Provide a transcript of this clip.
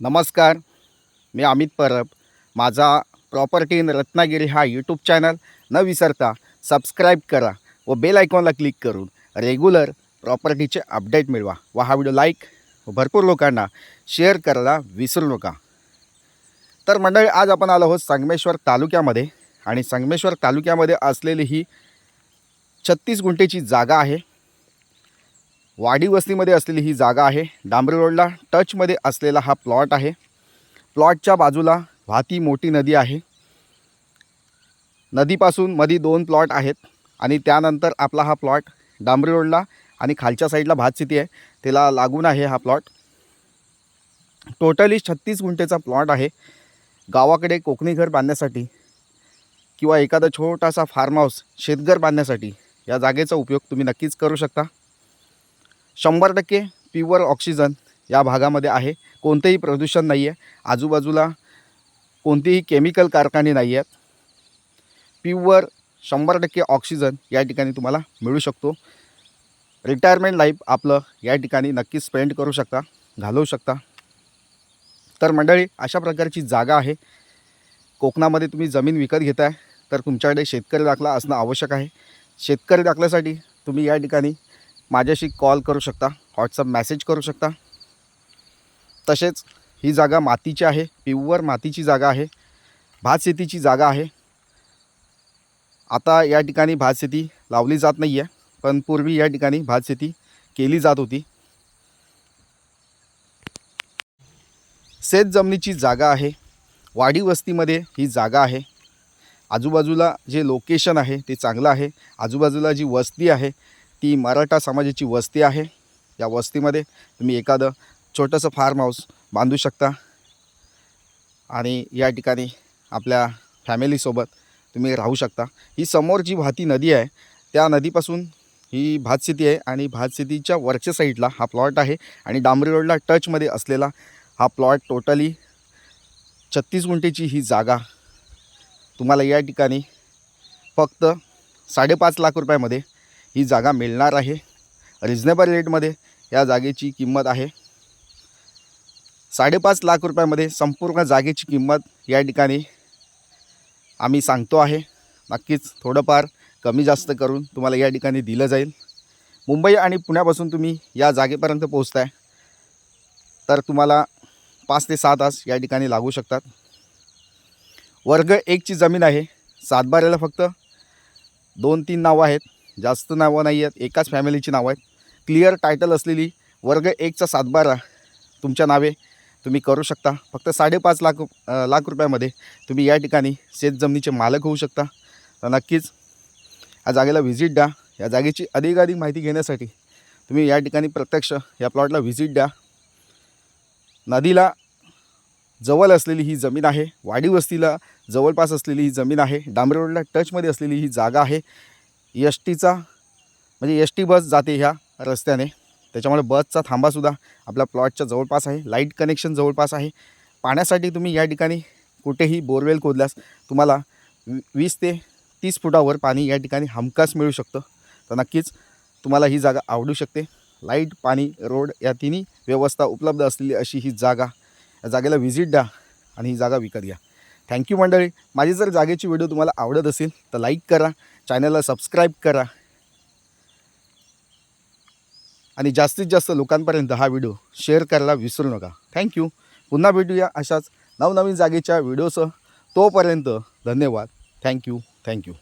नमस्कार मी अमित परब. माझा property in Ratnagiri हा यूट्यूब चॅनल. न विसरता सबस्क्राईब करा व बेल आयकॉनला क्लिक करून रेग्युलर प्रॉपर्टीचे अपडेट मिळवा व हा व्हिडिओ लाईक व भरपूर लोकांना शेअर करायला विसरू नका. तर मंडळी आज आपण आलो आहोत संगमेश्वर तालुक्यामध्ये आणि संगमेश्वर तालुक्यामध्ये असलेली ही छत्तीस गुंठेची जागा आहे. वाडी वस्तीमध्ये असलेली ही जागा आहे. डांबरी रोडला टचमध्ये असलेला हा प्लॉट आहे. प्लॉटच्या बाजूला वाहती मोठी नदी आहे. नदीपासून मध्ये दोन प्लॉट आहेत आणि त्यानंतर आपला हा प्लॉट डांबरी रोडला आणि खालच्या साईडला भात सिटी आहे. त्याला लागून आहे हा प्लॉट. टोटली छत्तीस गुंठेचा प्लॉट आहे. गावाकडे कोकणी घर बांधण्यासाठी किंवा एखादा छोटासा फार्म हाऊस शेतघर बांधण्यासाठी या जागेचा उपयोग तुम्ही नक्कीच करू शकता. शंभर टक्के प्युअर ऑक्सिजन या भागामध्ये आहे. कोणतेही प्रदूषण नाही आहे आजूबाजूला कोणतेही केमिकल कारखाने नाही आहेत प्युअर शंभर टक्के ऑक्सिजन या ठिकाणी तुम्हाला मिळू शकतो. रिटायरमेंट लाईफ आपलं या ठिकाणी नक्की स्पेंड करू शकता घालवू शकता. तर मंडळी अशा प्रकारची जागा आहे. कोकणामध्ये तुम्ही जमीन विकत घेताय तर तुमच्याकडे शेतकरी दाखला असणं आवश्यक आहे. शेतकरी दाखल्यासाठी तुम्ही या ठिकाणी माझ्याशी कॉल करू शकता व्हॉट्सअप मॅसेज करू शकता. तसेच ही जागा मातीची आहे पिव्वर मातीची जागा आहे भात शेतीची जागा आहे. आता या ठिकाणी भात शेती लावली जात नाही आहे पण पूर्वी या ठिकाणी भात शेती केली जात होती. शेत जमिनीची जागा आहे वाडी वस्तीमध्ये ही जागा आहे. आजूबाजूला जे लोकेशन आहे ते चांगलं आहे. आजूबाजूला जी वस्ती आहे ती मराठा समाजाची वस्ती आहे. या वस्तीमध्ये तुम्ही एखादं छोटंसं फार्म हाऊस बांधू शकता. आणि या ठिकाणी आपल्या फॅमिलीसोबत तुम्ही राहू शकता. ही समोर जी भाती नदी आहे त्या नदीपासून ही भातशेती आहे आणि भातशेतीच्या वरच्या साईडला हा प्लॉट आहे आणि डांबरी रोडला टचमध्ये असलेला हा प्लॉट टोटली छत्तीस गुंठेची ही जागा तुम्हाला या ठिकाणी फक्त साडेपाच लाख रुपयामध्ये ही जागा मिळणार आहे. रिजनेबल रेटमध्ये या जागेची किंमत आहे. साडेपाच लाख रुपयामध्ये संपूर्ण जागेची किंमत या ठिकाणी आम्ही सांगतो आहे. नक्कीच थोडंफार कमी जास्त करून तुम्हाला या ठिकाणी दिलं जाईल. मुंबई आणि पुण्यापासून तुम्ही या जागेपर्यंत पोहोचताय. तर तुम्हाला पाच ते सहा तास या ठिकाणी लागू शकतात. वर्ग एकची जमीन आहे. सातबाऱ्याला फक्त दोन तीन नावं आहेत. जास्त नावं नाही आहेत एकाच फॅमिलीची नावं आहेत. क्लिअर टायटल असलेली वर्ग एकचा सातबारा तुमच्या नावे तुम्ही करू शकता. फक्त साडेपाच लाख लाख रुपयामध्ये तुम्ही या ठिकाणी शेत जमिनीचे मालक होऊ शकता. तर नक्कीच या जागेला व्हिजिट द्या. या जागेची अधिकाधिक माहिती घेण्यासाठी तुम्ही या ठिकाणी प्रत्यक्ष या प्लॉटला व्हिजिट द्या. नदीला जवळ असलेली ही जमीन आहे. वाडी वस्तीला जवळपास असलेली ही जमीन आहे. डांबरे रोडला टचमध्ये असलेली ही जागा आहे. एस टीचा म्हणजे एस टी बस जाते ह्या रस्त्याने. त्याच्यामुळे बसचा थांबासुद्धा आपल्या प्लॉटच्या जवळपास आहे. लाइट कनेक्शन जवळपास आहे. पाण्यासाठी तुम्ही या ठिकाणी कुठेही बोरवेल खोदल्यास तुम्हाला वी- वीस ते तीस फुटावर पाणी या ठिकाणी हमखास मिळू शकतं. तर नक्कीच तुम्हाला ही जागा आवडू शकते. लाइट पाणी रोड या तिन्ही व्यवस्था उपलब्ध असलेली अशी ही जागा. या जागेला व्हिजिट द्या आणि ही जागा विकत घ्या. थँक्यू मंडळी. माझी जर जागेची व्हिडिओ तुम्हाला आवडत असेल तर लाईक करा. चॅनलला सबस्क्राईब करा. आणि जास्तीत जास्त लोकांपर्यंत हा व्हिडिओ शेअर करायला विसरू नका. थँक्यू पुन्हा भेटूया अशाच नवनवीन जागेच्या व्हिडिओसह. तोपर्यंत धन्यवाद. Thank you thank you